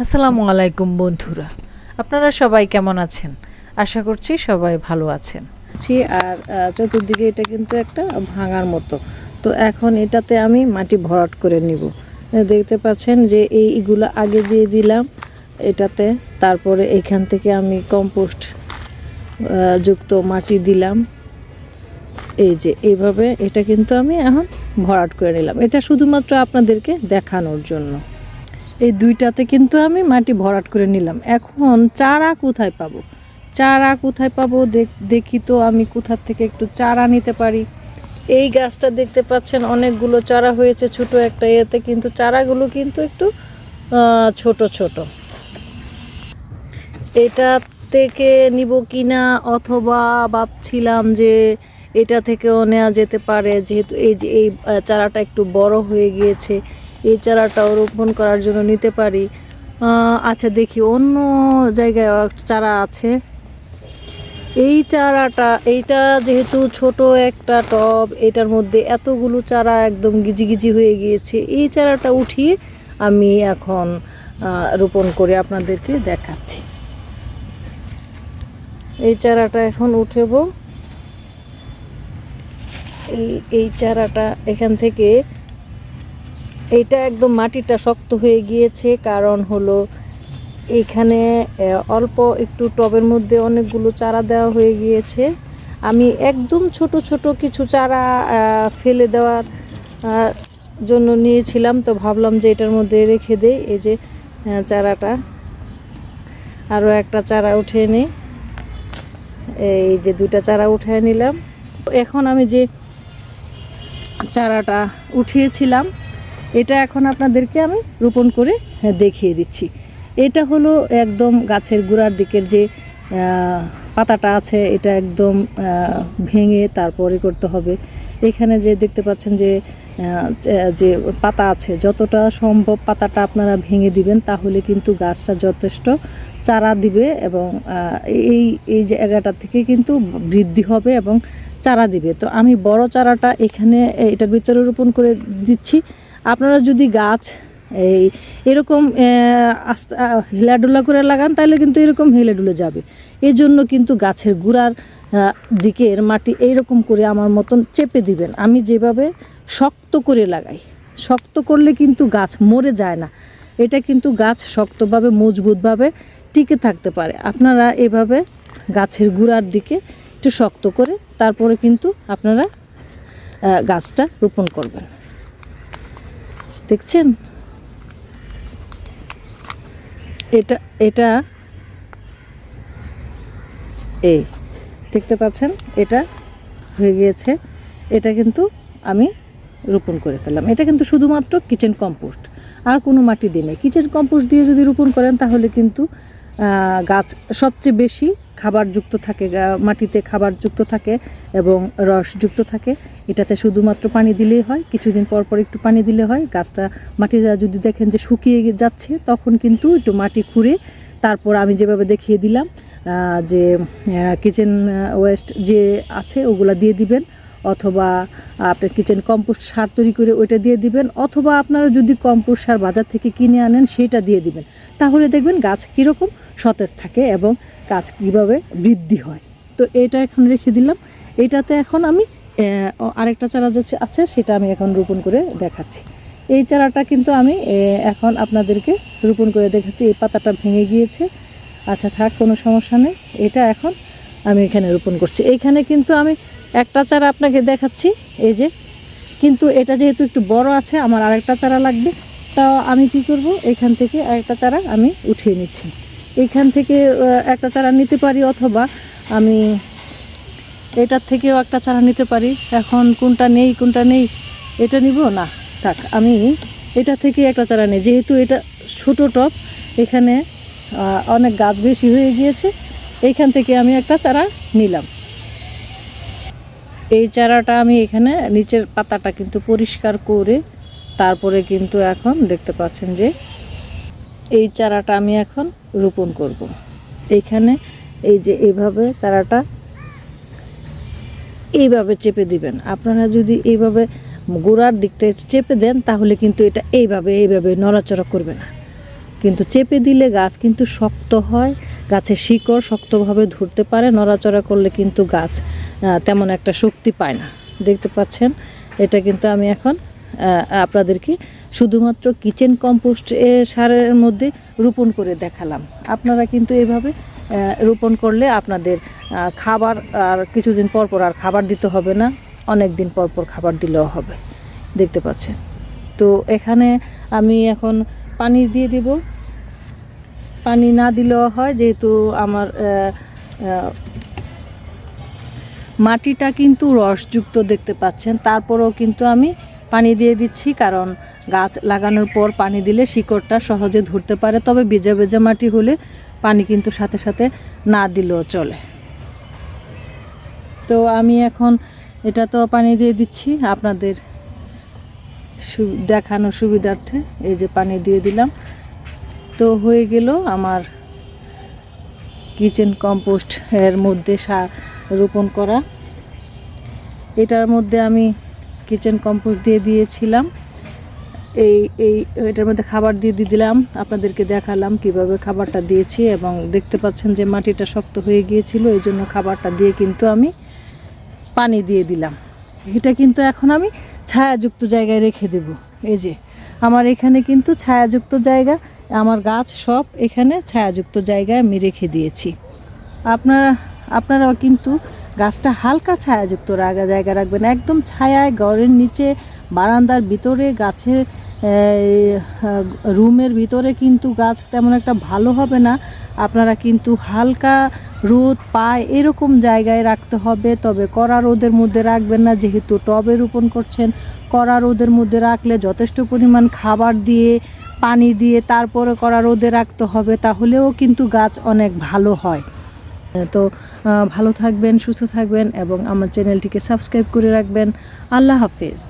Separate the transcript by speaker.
Speaker 1: আসসালামু আলাইকুম বন্ধুরা। আপনারা সবাই কেমন আছেন? আশা করছি সবাই ভালো আছেন।
Speaker 2: আর চতুর্দিকে এটা কিন্তু একটা ভাঙার মতো। তো এখন এটাতে আমি মাটি ভরাট করে নিব। দেখতে পাচ্ছেন যে এইগুলো আগে দিয়ে দিলাম এটাতে। তারপরে এখান থেকে আমি কম্পোস্ট যুক্ত মাটি দিলাম। এই যে, এইভাবে এটা কিন্তু আমি এখন ভরাট করে নিলাম। এটা শুধুমাত্র আপনাদেরকে দেখানোর জন্য। এই দুইটাতে কিন্তু আমি মাটি ভরাট করে নিলাম। এখন চারা কোথায় পাবো? চারা কোথায় পাবো? দেখ- তো আমি কোথার থেকে একটু চারা নিতে পারি। এই গাছটা দেখতে পাচ্ছেন, অনেকগুলো চারা হয়েছে ছোট একটা এতে, কিন্তু চারাগুলো কিন্তু একটু ছোট ছোট। এটা থেকে নিব কিনা অথবা ভাবছিলাম যে এটা থেকেও নেওয়া যেতে পারে, যেহেতু এই যে, এই চারাটা একটু বড় হয়ে গিয়েছে। এই চারাটাও রোপণ করার জন্য নিতে পারি। আচ্ছা দেখি, অন্য জায়গায় চারা আছে। এই চারাটা, এইটা যেহেতু ছোট একটা টব, এটার মধ্যে এতগুলো চারা একদম গিজি গিজি হয়ে গিয়েছে। এই চারাটা উঠিয়ে আমি এখন রোপণ করে আপনাদেরকে দেখাচ্ছি। এই চারাটা এখন উঠেব। এই এই চারাটা এখান থেকে এইটা একদম মাটিটা শক্ত হয়ে গিয়েছে কারণ হলো এইখানে আহ, অল্প একটু টবের মধ্যে অনেকগুলো চারা দেওয়া হয়ে গিয়েছে। আমি একদম ছোট ছোট কিছু চারা ফেলে দেওয়ার জন্য নিয়েছিলাম তো ভাবলাম যে এটার মধ্যে রেখে দেই এই যে চারাটা। আরও একটা চারা উঠিয়ে নিই। এই যে দুইটা চারা উঠিয়ে নিলাম। এখন আমি যে চারাটা উঠিয়েছিলাম এটা এখন আপনাদেরকে আমি রোপণ করে হ্যাঁ, দেখিয়ে দিচ্ছি। এটা হলো একদম গাছের গোড়ার দিকের যে পাতাটা আছে এটা একদম ভেঙে তারপরে করতে হবে। এখানে যে দেখতে পাচ্ছেন যে যে পাতা আছে যতটা সম্ভব পাতাটা আপনারা ভেঙে দিবেন তাহলে কিন্তু গাছটা যথেষ্ট চারা দিবে এবং এই এই জায়গাটা থেকে কিন্তু বৃদ্ধি হবে এবং চারা দিবে। তো আমি বড় চারাটা এখানে এটার ভিতরে রোপণ করে দিচ্ছি। আপনারা যদি গাছ, এই এরকম আস্তে, হেলাডুলা করে লাগান, তাহলে কিন্তু এরকম হেলেডুলে যাবে। এই জন্য কিন্তু গাছের গুড়ার দিকের মাটি এইরকম করে আমার মতন চেপে দিবেন। আমি যেভাবে শক্ত করে লাগাই, শক্ত করলে কিন্তু গাছ মরে যায় না। এটা কিন্তু গাছ শক্তভাবে, মজবুতভাবে টিকে থাকতে পারে। আপনারা এভাবে গাছের গুড়ার দিকে একটু শক্ত করে, তারপরে কিন্তু আপনারা গাছটা রোপণ করবেন। দেখছেন? এটা এটা, এই, দেখতে পাচ্ছেন? এটা হয়ে গিয়েছে। এটা কিন্তু আমি রোপণ করে ফেললাম। এটা কিন্তু শুধুমাত্র কিচেন কম্পোস্ট আর কোনো মাটি দিয়ে নেই। কিচেন কম্পোস্ট দিয়ে যদি রোপণ করেন, তাহলে কিন্তু গাছ সবচেয়ে বেশি খাবারযুক্ত থাকে মাটিতে খাবারযুক্ত থাকে এবং রসযুক্ত থাকে। এটাতে শুধুমাত্র পানি দিলেই হয়, কিছুদিন পর পর একটু পানি দিলে হয়। গাছটা মাটি যদি দেখেন যে শুকিয়ে যাচ্ছে, তখন কিন্তু একটু মাটি খুঁড়ে তারপর আমি যেভাবে দেখিয়ে দিলাম যে কিচেন ওয়েস্ট যে আছে, ওগুলা দিয়ে দিবেন। অথবা আপনার কিচেন কম্পোস্ট সার তৈরি করে ওইটা দিয়ে দিবেন, অথবা আপনারা যদি কম্পোস্ট সার বাজার থেকে কিনে আনেন সেটা দিয়ে দিবেন। তাহলে দেখবেন গাছ কীরকম সতেজ থাকে এবং গাছ কীভাবে বৃদ্ধি হয়। তো এটা এখন রেখে দিলাম। এটাতে এখন আমি আরেকটা চারা আছে সেটা আমি এখন রোপণ করে দেখাচ্ছি। এই চারাটা কিন্তু আমি এখন আপনাদেরকে রোপণ করে দেখাচ্ছি। এই পাতাটা ভেঙে গিয়েছে। আচ্ছা থাক, কোনো সমস্যা নেই। এটা এখন আমি এখানে রোপণ করছি। এইখানে কিন্তু আমি একটা চারা আপনাকে দেখাচ্ছি, এই যে। কিন্তু এটা যেহেতু একটু বড় আছে, আমার আরেকটা চারা লাগবে। তা আমি কি করব? এখান থেকে আরেকটা চারা আমি উঠিয়ে নিচ্ছি। এখান থেকে একটা চারা নিতে পারি অথবা আমি এটার থেকেও একটা চারা নিতে পারি। এখন কোনটা নেই কোনটা নেই, এটা নিব? না, থাক, আমি এটা থেকে একটা চারা নেই। যেহেতু এটা ছোটো টপ, এখানে অনেক গাছ বেশি হয়ে গিয়েছে এইখান থেকে আমি একটা চারা নিলাম। এই চারাটা আমি এখানে নিচের পাতাটা কিন্তু পরিষ্কার করে তারপরে কিন্তু এখন দেখতে পাচ্ছেন যে এই চারাটা আমি এখন রোপণ করব। এইখানে এই যে এইভাবে চারাটা এইভাবে চেপে দিবেন আপনারা যদি এইভাবে গোড়ার দিকটা চেপে দেন, তাহলে কিন্তু এটা এইভাবে এইভাবে নড়াচড়া করবে না কিন্তু চেপে দিলে গাছ কিন্তু শক্ত হয় গাছের শিকড় শক্তভাবে ধরতে পারে, নড়াচড়া করলে কিন্তু গাছ তেমন একটা শক্তি পায় না। দেখতে পাচ্ছেন? এটা কিন্তু আমি এখন আপনাদেরকে শুধুমাত্র কিচেন কম্পোস্ট সারের মধ্যে রোপণ করে দেখালাম। আপনারা কিন্তু এভাবে রোপণ করলে আপনাদের খাবার আর কিছুদিন পর পর আর খাবার দিতে হবে না, অনেক দিন পর পর খাবার দিলেও হবে। দেখতে পাচ্ছেন? তো এখানে আমি এখন পানি দিয়ে দিব। পানি না দিলেও হয়, যেহেতু আমার মাটিটা কিন্তু রসযুক্ত দেখতে পাচ্ছেন। তারপরেও কিন্তু আমি পানি দিয়ে দিচ্ছি, কারণ গাছ লাগানোর পর পানি দিলে শিকড়টা সহজে ধরতে পারে। তবে ভেজা ভেজা মাটি হলে পানি কিন্তু সাথে সাথে না দিলেও চলে। তো আমি এখন এটা তো পানি দিয়ে দিচ্ছি। আপনাদের দেখানোর সুবিধার্থে এই যে পানি দিয়ে দিলাম। তো হয়ে গেল আমার কিচেন কম্পোস্ট এর মধ্যে সার রোপণ করা। এটার মধ্যে আমি কিচেন কম্পোস্ট দিয়ে দিয়েছিলাম। এই এই, এটার মধ্যে খাবার দিয়ে দিয়ে দিলাম। আপনাদেরকে দেখালাম কীভাবে খাবারটা দিয়েছি এবং দেখতে পাচ্ছেন যে মাটিটা শক্ত হয়ে গিয়েছিল, এই জন্য খাবারটা দিয়ে কিন্তু আমি পানি দিয়ে দিলাম। এটা কিন্তু এখন আমি ছায়াযুক্ত জায়গায় রেখে দেব। এই যে, আমার এখানে কিন্তু ছায়াযুক্ত জায়গা। আমার গাছ সব এখানে ছায়াযুক্ত জায়গায় আমি রেখে দিয়েছি। আপনারা, আপনারাও কিন্তু গাছটা হালকা ছায়াযুক্ত রাগা জায়গা রাখবেন। একদম ছায়ায় ঘরের নিচে, বারান্দার ভিতরে, গাছের রুমের ভিতরে কিন্তু গাছ তেমন একটা ভালো হবে না। আপনারা কিন্তু হালকা রোদ, পায় এরকম জায়গায় রাখতে হবে। তবে কড়া রোদের মধ্যে রাখবেন না, যেহেতু টবে রোপণ করছেন। কড়া রোদের মধ্যে রাখলে যথেষ্ট পরিমাণ খাবার দিয়ে পানি দিয়ে তারপরে করা রোদে রাখতে হবে, তাহলেও কিন্তু গাছ অনেক ভালো হয়। তো ভালো থাকবেন, সুস্থ থাকবেন এবং আমার চ্যানেলটিকে সাবস্ক্রাইব করে রাখবেন। আল্লাহ হাফেজ।